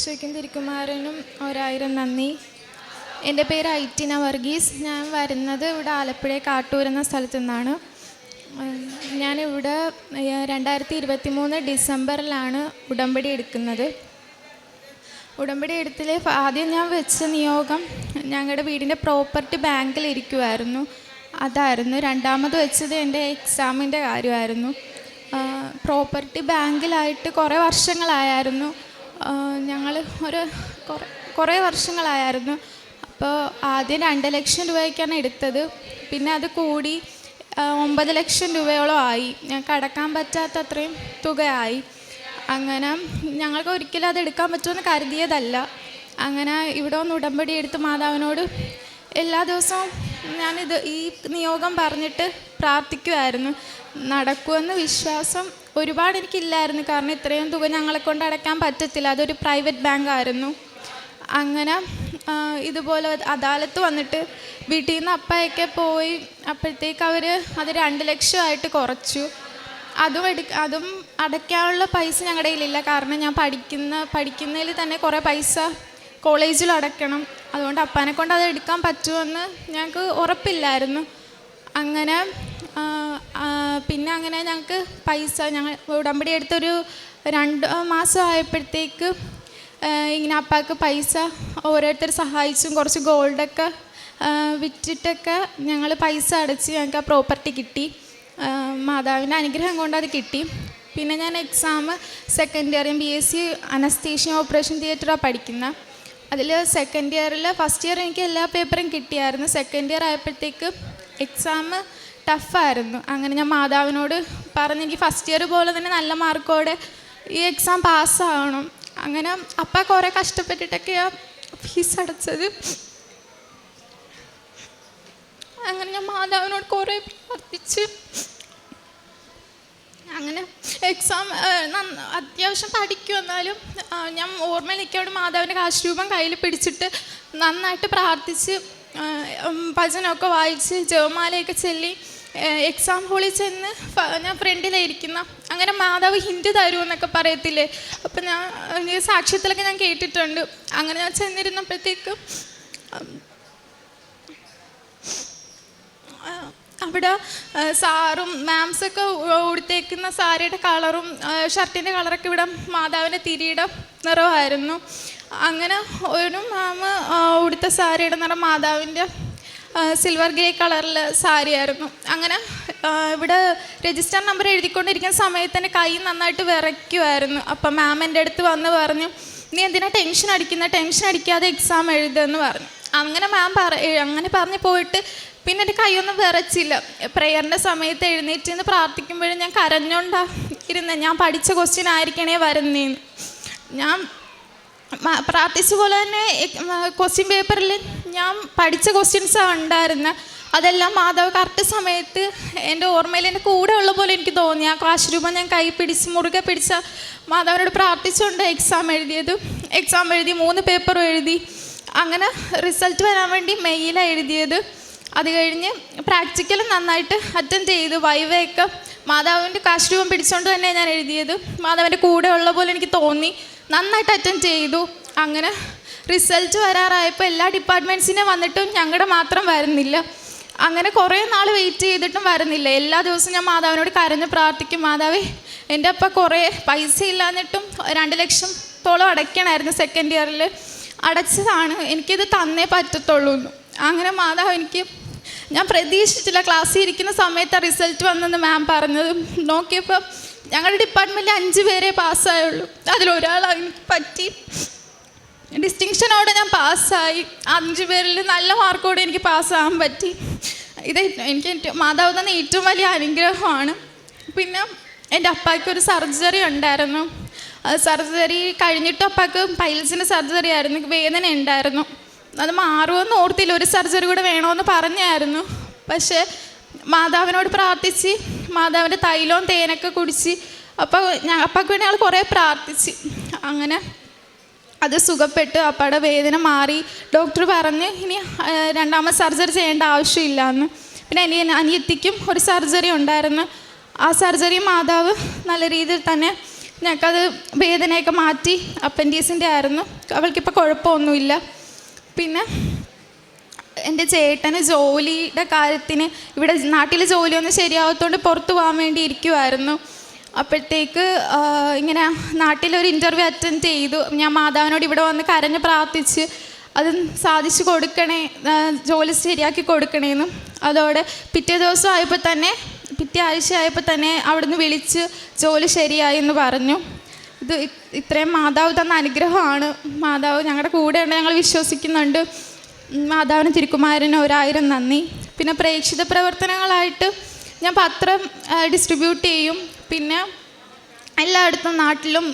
ഈശോയ്ക്കും തിരുക്കുമാരനും ഒരായിരം നന്ദി. എന്റെ പേര് ഐറ്റിന വർഗീസ്. ഞാൻ വരുന്നത് ഇവിടെ ആലപ്പുഴ കാട്ടൂർ എന്ന സ്ഥലത്തു നിന്നാണ്. ഞാനിവിടെ രണ്ടായിരത്തി ഇരുപത്തി മൂന്ന് ഡിസംബറിലാണ് ഉടമ്പടി എടുക്കുന്നത്. ഉടമ്പടി എടുത്തിൽ ആദ്യം ഞാൻ വെച്ച നിയോഗം ഞങ്ങളുടെ വീടിന്റെ പ്രോപ്പർട്ടി ബാങ്കിൽ ഇരിക്കുമായിരുന്നു അതായിരുന്നു. രണ്ടാമത് വെച്ചത് എന്റെ എക്സാമിന്റെ കാര്യമായിരുന്നു. പ്രോപ്പർട്ടി ബാങ്കിലായിട്ട് കുറേ വർഷങ്ങളായിരുന്നു ഞങ്ങൾ ഒരു കുറേ വർഷങ്ങളായിരുന്നു അപ്പോൾ ആദ്യം രണ്ട് ലക്ഷം രൂപയ്ക്കാണ് എടുത്തത്. പിന്നെ അത് കൂടി ഒമ്പത് ലക്ഷം രൂപയോളം ആയി. ഞങ്ങൾക്ക് അടക്കാൻ പറ്റാത്ത അത്രയും തുകയായി. അങ്ങനെ ഞങ്ങൾക്ക് ഒരിക്കലും അത് എടുക്കാൻ പറ്റുമെന്ന് കരുതിയതല്ല. അങ്ങനെ ഇവിടെ ഒന്ന് ഉടമ്പടി എടുത്ത് മാതാവിനോട് എല്ലാ ദിവസവും ഞാനിത് ഈ നിയോഗം പറഞ്ഞിട്ട് പ്രാർത്ഥിക്കുമായിരുന്നു നടക്കുമെന്ന് വിശ്വാസം ഒരുപാട് എനിക്കില്ലായിരുന്നു. കാരണം ഇത്രയും തുക ഞങ്ങളെ കൊണ്ട് അടയ്ക്കാൻ പറ്റത്തില്ല. അതൊരു പ്രൈവറ്റ് ബാങ്ക് ആയിരുന്നു അങ്ങനെ ഇതുപോലെ അദാലത്ത് വന്നിട്ട് വീട്ടിൽ നിന്ന് അപ്പയൊക്കെ പോയി അപ്പോഴത്തേക്ക് അവർ അത് രണ്ട് ലക്ഷമായിട്ട് കുറച്ചു. അതും എടു അതും അടയ്ക്കാനുള്ള പൈസ ഞങ്ങളുടെ കയ്യിലില്ല. കാരണം ഞാൻ പഠിക്കുന്ന പഠിക്കുന്നതിൽ തന്നെ കുറേ പൈസ കോളേജിൽ അടയ്ക്കണം. അതുകൊണ്ട് അപ്പനെ കൊണ്ട് അത് എടുക്കാൻ പറ്റുമെന്ന് ഞങ്ങൾക്ക് ഉറപ്പില്ലായിരുന്നു. അങ്ങനെ പിന്നെ അങ്ങനെ ഞങ്ങൾക്ക് പൈസ ഞങ്ങൾ ഉടമ്പടി എടുത്തൊരു രണ്ട് മാസം ആയപ്പോഴത്തേക്ക് ഇങ്ങനെ അപ്പാക്ക് പൈസ ഓരോരുത്തർ സഹായിച്ചും കുറച്ച് ഗോൾഡൊക്കെ വിറ്റിട്ടൊക്കെ ഞങ്ങൾ പൈസ അടച്ച് ഞങ്ങൾക്ക് ആ പ്രോപ്പർട്ടി കിട്ടി. മാതാവിന്റെ അനുഗ്രഹം കൊണ്ട് അത് കിട്ടി. പിന്നെ ഞാൻ exam second year B S C anaesthesia operation തിയേറ്ററാണ് പഠിക്കുന്നത്. അതിൽ സെക്കൻഡ് ഇയറിൽ ഫസ്റ്റ് ഇയർ എനിക്ക് എല്ലാ പേപ്പറും കിട്ടിയായിരുന്നു. സെക്കൻഡ് ഇയർ ആയപ്പോഴത്തേക്ക് എക്സാം ടഫായിരുന്നു അങ്ങനെ ഞാൻ മാതാവിനോട് പറഞ്ഞു എനിക്ക് ഫസ്റ്റ് ഇയർ പോലെ തന്നെ നല്ല മാർക്കോടെ ഈ എക്സാം പാസ്സാവണം അങ്ങനെ അപ്പ കുറേ കഷ്ടപ്പെട്ടിട്ടൊക്കെയാണ് ഫീസ് അടച്ചത്. അങ്ങനെ ഞാൻ മാതാവിനോട് കുറേ പ്രാർത്ഥിച്ച് അങ്ങനെ എക്സാം അത്യാവശ്യം പഠിക്കും എന്നാലും ഞാൻ ഓർമ്മയിൽ നിൽക്കോട് മാതാവിന്റെ കാശ്രൂപം കയ്യിൽ പിടിച്ചിട്ട് നന്നായിട്ട് പ്രാർത്ഥിച്ച് ഭജനമൊക്കെ വായിച്ച് ജവമാലയൊക്കെ ചൊല്ലി എക്സാം ഹോളിൽ ചെന്ന് ഞാൻ ഞാൻ ഫ്രണ്ടിലായിരിക്കുന്ന അങ്ങനെ മാതാവ് ഹിൻഡ് എന്നൊക്കെ പറയത്തില്ലേ? അപ്പം ഞാൻ സാക്ഷ്യത്തിലൊക്കെ ഞാൻ കേട്ടിട്ടുണ്ട്. അങ്ങനെ ഞാൻ ചെന്നിരുന്നപ്പോഴത്തേക്കും ആ, അവിടെ സാറും മാംസൊക്കെ ഉടുത്തേക്കുന്ന സാരിയുടെ കളറും ഷർട്ടിന്റെ കളറൊക്കെ ഇവിടെ മാതാവിന്റെ തിരിയുടെ നിറമായിരുന്നു. അങ്ങനെ ഒരു ആ, ഉടുത്ത സാരിയുടെ നിറം മാതാവിന്റെ സിൽവർ ഗ്രേ കളറിൽ സാരിയായിരുന്നു. അങ്ങനെ ഇവിടെ രജിസ്റ്റർ നമ്പർ എഴുതിക്കൊണ്ടിരിക്കുന്ന സമയത്ത് തന്നെ കൈ നന്നായിട്ട് വിറയ്ക്കുമായിരുന്നു അപ്പം മാം എന്റെ അടുത്ത് വന്ന് പറഞ്ഞു നീ എന്തിനാ ടെൻഷൻ അടിക്കുന്ന? ടെൻഷൻ അടിക്കാതെ എക്സാം എഴുതുമെന്ന് പറഞ്ഞു. അങ്ങനെ മാം പറ അങ്ങനെ പറഞ്ഞ് പോയിട്ട് പിന്നെ എന്റെ കൈയൊന്നും വിറച്ചില്ല. പ്രെയറിന്റെ സമയത്ത് എഴുന്നേറ്റ് നിന്ന് പ്രാർത്ഥിക്കുമ്പോഴും ഞാൻ കരഞ്ഞോണ്ടാ ഇരുന്നത് ഞാൻ പഠിച്ച ക്വസ്റ്റ്യൻ ആയിരിക്കണേ വരുന്നേന്ന്. ഞാൻ പ്രാർത്ഥിച്ച പോലെ തന്നെ ക്വസ്റ്റ്യൻ പേപ്പറിൽ ഞാൻ പഠിച്ച ക്വസ്റ്റ്യൻസാണ് ഉണ്ടായിരുന്നത് അതെല്ലാം മാധവ് കറക്റ്റ് സമയത്ത് എന്റെ ഓർമ്മയിൽ എന്റെ കൂടെ ഉള്ള പോലെ എനിക്ക് തോന്നി. ആ ക്ലാസ് രൂപം ഞാൻ കൈ പിടിച്ച് മുറുകെ പിടിച്ച മാധവനോട് പ്രാർത്ഥിച്ചുകൊണ്ട് എക്സാം എഴുതിയത്. എക്സാം എഴുതി മൂന്ന് പേപ്പറും എഴുതി. അങ്ങനെ റിസൾട്ട് വരാൻ വേണ്ടി മെയിലാണ് എഴുതിയത്. അത് കഴിഞ്ഞ് പ്രാക്ടിക്കലും നന്നായിട്ട് അറ്റൻഡ് ചെയ്തു. വൈവയൊക്കെ മാതാവിന്റെ കാശ്രൂപം പിടിച്ചുകൊണ്ട് തന്നെ ഞാൻ എഴുതിയത്. മാതാവിന്റെ കൂടെ ഉള്ള പോലെ എനിക്ക് തോന്നി. നന്നായിട്ട് അറ്റൻഡ് ചെയ്തു. അങ്ങനെ റിസൾട്ട് വരാറായപ്പോൾ എല്ലാ ഡിപ്പാർട്ട്മെന്റ്സിനെ വന്നിട്ടും ഞങ്ങളുടെ മാത്രം വരുന്നില്ല. അങ്ങനെ കുറേ നാൾ വെയിറ്റ് ചെയ്തിട്ടും വരുന്നില്ല. എല്ലാ ദിവസവും ഞാൻ മാതാവിനോട് കരഞ്ഞ് പ്രാർത്ഥിക്കും. മാതാവേ എന്റെ അപ്പ കുറേ പൈസ ഇല്ലാന്നിട്ടും രണ്ട് ലക്ഷത്തോളം അടയ്ക്കണമായിരുന്നു സെക്കൻഡ് ഇയറിൽ അടച്ചതാണ്. എനിക്കിത് തന്നേ പറ്റത്തുള്ളൂ അങ്ങനെ മാതാവ് എനിക്ക് ഞാൻ പ്രതീക്ഷിച്ചില്ല. ക്ലാസ്സിൽ ഇരിക്കുന്ന സമയത്ത് റിസൾട്ട് വന്നെന്ന് മാം പറഞ്ഞത് നോക്കിയപ്പോൾ ഞങ്ങളുടെ ഡിപ്പാർട്ട്മെന്റിൽ അഞ്ച് പേരെ പാസ്സായുള്ളൂ അതിലൊരാൾ എനിക്ക് പറ്റി. ഡിസ്റ്റിങ്ഷനോടെ ഞാൻ പാസ്സായി അഞ്ച് പേരിൽ നല്ല മാർക്കോടെ എനിക്ക് പാസ്സാകാൻ പറ്റി. ഇത് എനിക്ക് മാതാവ് തന്ന ഏറ്റവും വലിയ അനുഗ്രഹമാണ്. പിന്നെ എന്റെ അപ്പായ്ക്ക് ഒരു സർജറി ഉണ്ടായിരുന്നു. സർജറി കഴിഞ്ഞിട്ട് അപ്പാക്ക് പൈൽസിന്റെ സർജറി ആയിരുന്നു. വേദന ഉണ്ടായിരുന്നു. അത് മാറുമെന്ന് ഓർത്തില്ല. ഒരു സർജറി കൂടെ വേണമെന്ന് പറഞ്ഞായിരുന്നു. പക്ഷേ മാതാവിനോട് പ്രാർത്ഥിച്ച് മാതാവിന്റെ തൈലവും തേനൊക്കെ കുടിച്ച് അപ്പോൾ ഞാൻ അപ്പക്ക് വേണ്ടി ഞങ്ങൾ കുറേ പ്രാർത്ഥിച്ച്. അങ്ങനെ അത് സുഖപ്പെട്ട്. അപ്പയുടെ വേദന മാറി. ഡോക്ടർ പറഞ്ഞ് ഇനി രണ്ടാമത് സർജറി ചെയ്യേണ്ട ആവശ്യമില്ല എന്ന് പിന്നെ ഇനി അനിയത്തിക്കും ഒരു സർജറി ഉണ്ടായിരുന്നു. ആ സർജറി മാതാവ് നല്ല രീതിയിൽ തന്നെ ഞങ്ങൾക്കത് വേദനയൊക്കെ മാറ്റി അപ്പൻഡീസിന്റെ ആയിരുന്നു. അവൾക്കിപ്പോൾ കുഴപ്പമൊന്നുമില്ല. പിന്നെ എന്റെ ചേട്ടന് ജോലിയുടെ കാര്യത്തിന് ഇവിടെ നാട്ടിലെ ജോലിയൊന്നും ശരിയാവത്തോണ്ട് പുറത്തു പോകാൻ വേണ്ടി ഇരിക്കുമായിരുന്നു അപ്പോഴത്തേക്ക് ഇങ്ങനെ നാട്ടിലൊരു ഇന്റർവ്യൂ അറ്റൻഡ് ചെയ്തു. ഞാൻ മാതാവിനോട് ഇവിടെ വന്ന് കരഞ്ഞ് പ്രാർത്ഥിച്ച് അത് സാധിച്ചു കൊടുക്കണേ ജോലി ശരിയാക്കി കൊടുക്കണേന്നും. അതോടെ പിറ്റേ ദിവസം ആയപ്പോൾ തന്നെ പിറ്റേ ആഴ്ച ആയപ്പോൾ തന്നെ അവിടുന്ന് വിളിച്ച് ജോലി ശരിയായി എന്ന് പറഞ്ഞു. ഇത് ഇത്രയും മാതാവ് തന്ന അനുഗ്രഹമാണ്. മാതാവ് ഞങ്ങളുടെ കൂടെയുണ്ട് ഞങ്ങൾ വിശ്വസിക്കുന്നുണ്ട്. മാതാവിന് തിരുക്കുമാരന് ഒരായിരം നന്ദി. പിന്നെ പ്രേക്ഷിത പ്രവർത്തനങ്ങളായിട്ട് ഞാൻ പത്രം ഡിസ്ട്രിബ്യൂട്ട് ചെയ്യും. പിന്നെ എല്ലായിടത്തും നാട്ടിലും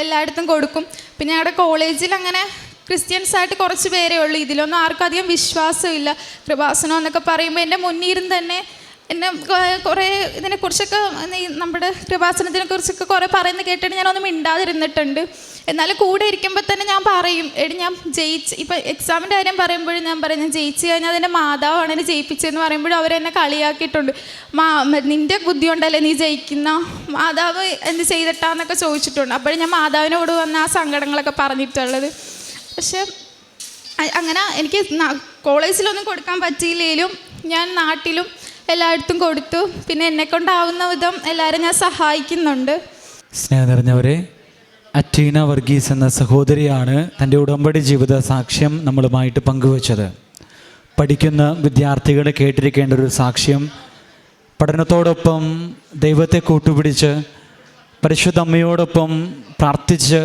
എല്ലായിടത്തും കൊടുക്കും. പിന്നെ ഞങ്ങളുടെ കോളേജിൽ അങ്ങനെ ക്രിസ്ത്യൻസ് ആയിട്ട് കുറച്ച് പേരേ ഉള്ളൂ. ഇതിലൊന്നും ആർക്കും അധികം വിശ്വാസമില്ല. കൃപാസനം എന്നൊക്കെ പറയുമ്പോൾ എന്റെ മുന്നിരുന്ന് തന്നെ എന്നെ കുറേ ഇതിനെക്കുറിച്ചൊക്കെ നമ്മുടെ കൃപാസനത്തിനെ കുറിച്ചൊക്കെ കുറേ പറയുന്നത് കേട്ടിട്ട് ഞാനൊന്നും മിണ്ടാതിരുന്നിട്ടുണ്ട്. എന്നാലും കൂടെ ഇരിക്കുമ്പോൾ തന്നെ ഞാൻ പറയും എടി ഞാൻ ജയിച്ച് ഇപ്പം എക്സാമിന്റെ കാര്യം പറയുമ്പോഴും ഞാൻ പറയും ഞാൻ ജയിച്ചു കഴിഞ്ഞാൽ അതിന്റെ മാതാവാണ് എന്നെ ജയിപ്പിച്ചതെന്ന് പറയുമ്പോഴും അവരെന്നെ കളിയാക്കിയിട്ടുണ്ട്. മാ നിന്റെ ബുദ്ധി കൊണ്ടല്ലേ നീ ജയിക്കുന്ന? മാതാവ് എന്ത് ചെയ്തിട്ടാന്നൊക്കെ ചോദിച്ചിട്ടുണ്ട്. അപ്പോഴും ഞാൻ മാതാവിനോട് വന്ന് ആ സങ്കടങ്ങളൊക്കെ പറഞ്ഞിട്ടുള്ളത്. പക്ഷേ അങ്ങനെ എനിക്ക് കോളേജിലൊന്നും കൊടുക്കാൻ പറ്റിയില്ലെങ്കിലും ഞാൻ നാട്ടിലും എല്ലായിടത്തും കൊടുത്തു. പിന്നെ എന്നെ കൊണ്ടാവുന്ന വിധം എല്ലാവരും ഞാൻ സഹായിക്കുന്നുണ്ട്. സ്നേഹം നിറഞ്ഞവരെ അറ്റീന വർഗീസ് എന്ന സഹോദരിയാണ് തന്റെ ഉടമ്പടി ജീവിത സാക്ഷ്യം നമ്മളുമായിട്ട് പങ്കുവച്ചത്. പഠിക്കുന്ന വിദ്യാർത്ഥികൾ കേട്ടിരിക്കേണ്ട ഒരു സാക്ഷ്യം പഠനത്തോടൊപ്പം ദൈവത്തെ കൂട്ടുപിടിച്ച് പരിശുദ്ധ അമ്മയോടൊപ്പം പ്രാർത്ഥിച്ച്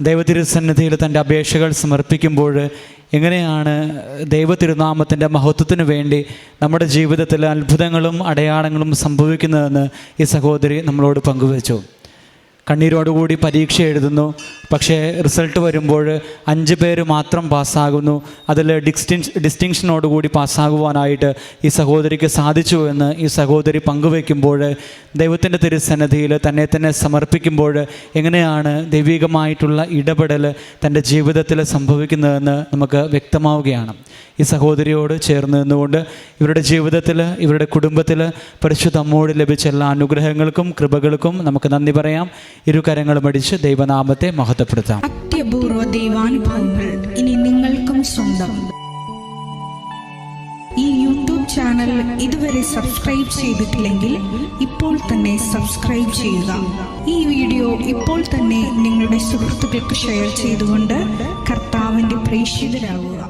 ദൈവതിരുസന്നിധിയിൽ തന്റെ അപേക്ഷകൾ സമർപ്പിക്കുമ്പോൾ എങ്ങനെയാണ് ദൈവതിരുനാമത്തിന്റെ മഹത്വത്തിന് വേണ്ടി നമ്മുടെ ജീവിതത്തിൽ അത്ഭുതങ്ങളും അടയാളങ്ങളും സംഭവിക്കുന്നതെന്ന് ഈ സഹോദരി നമ്മളോട് പങ്കുവച്ചു. കണ്ണീരോടുകൂടി പരീക്ഷ എഴുതുന്നു. പക്ഷേ റിസൾട്ട് വരുമ്പോൾ അഞ്ച് പേര് മാത്രം പാസ്സാകുന്നു. അതിൽ ഡിസ്റ്റിങ് ഡിസ്റ്റിങ്ഷനോടുകൂടി പാസ്സാകുവാനായിട്ട് ഈ സഹോദരിക്ക് സാധിച്ചു എന്ന് ഈ സഹോദരി പങ്കുവയ്ക്കുമ്പോൾ ദൈവത്തിന്റെ തിരുസന്നിധിയിൽ തന്നെ തന്നെ സമർപ്പിക്കുമ്പോൾ എങ്ങനെയാണ് ദൈവികമായിട്ടുള്ള ഇടപെടൽ തന്റെ ജീവിതത്തിൽ സംഭവിക്കുന്നതെന്ന് നമുക്ക് വ്യക്തമാവുകയാണ്. ഈ സഹോദരിയോട് ചേർന്ന് നിന്നുകൊണ്ട് ഇവരുടെ ജീവിതത്തിൽ ഇവരുടെ കുടുംബത്തിൽ പരിശുദ്ധ അമ്മോട് ലഭിച്ച എല്ലാ അനുഗ്രഹങ്ങൾക്കും കൃപകൾക്കും നമുക്ക് നന്ദി പറയാം. ഇരു കരങ്ങളും അടിച്ച് ദൈവനാമത്തെ മഹത്വപ്പെടുത്താം. അത്യപൂർവ ദൈവാനുഭവങ്ങൾ ഇനി നിങ്ങൾക്കും സ്വന്തം. ഈ യൂട്യൂബ് ചാനൽ ഇതുവരെ സബ്സ്ക്രൈബ് ചെയ്തിട്ടില്ലെങ്കിൽ ഇപ്പോൾ തന്നെ സബ്സ്ക്രൈബ് ചെയ്യുക. ഈ വീഡിയോ ഇപ്പോൾ തന്നെ നിങ്ങളുടെ സുഹൃത്തുക്കൾക്ക് ഷെയർ ചെയ്തുകൊണ്ട് കർത്താവിന്റെ പ്രേക്ഷിതരാകുക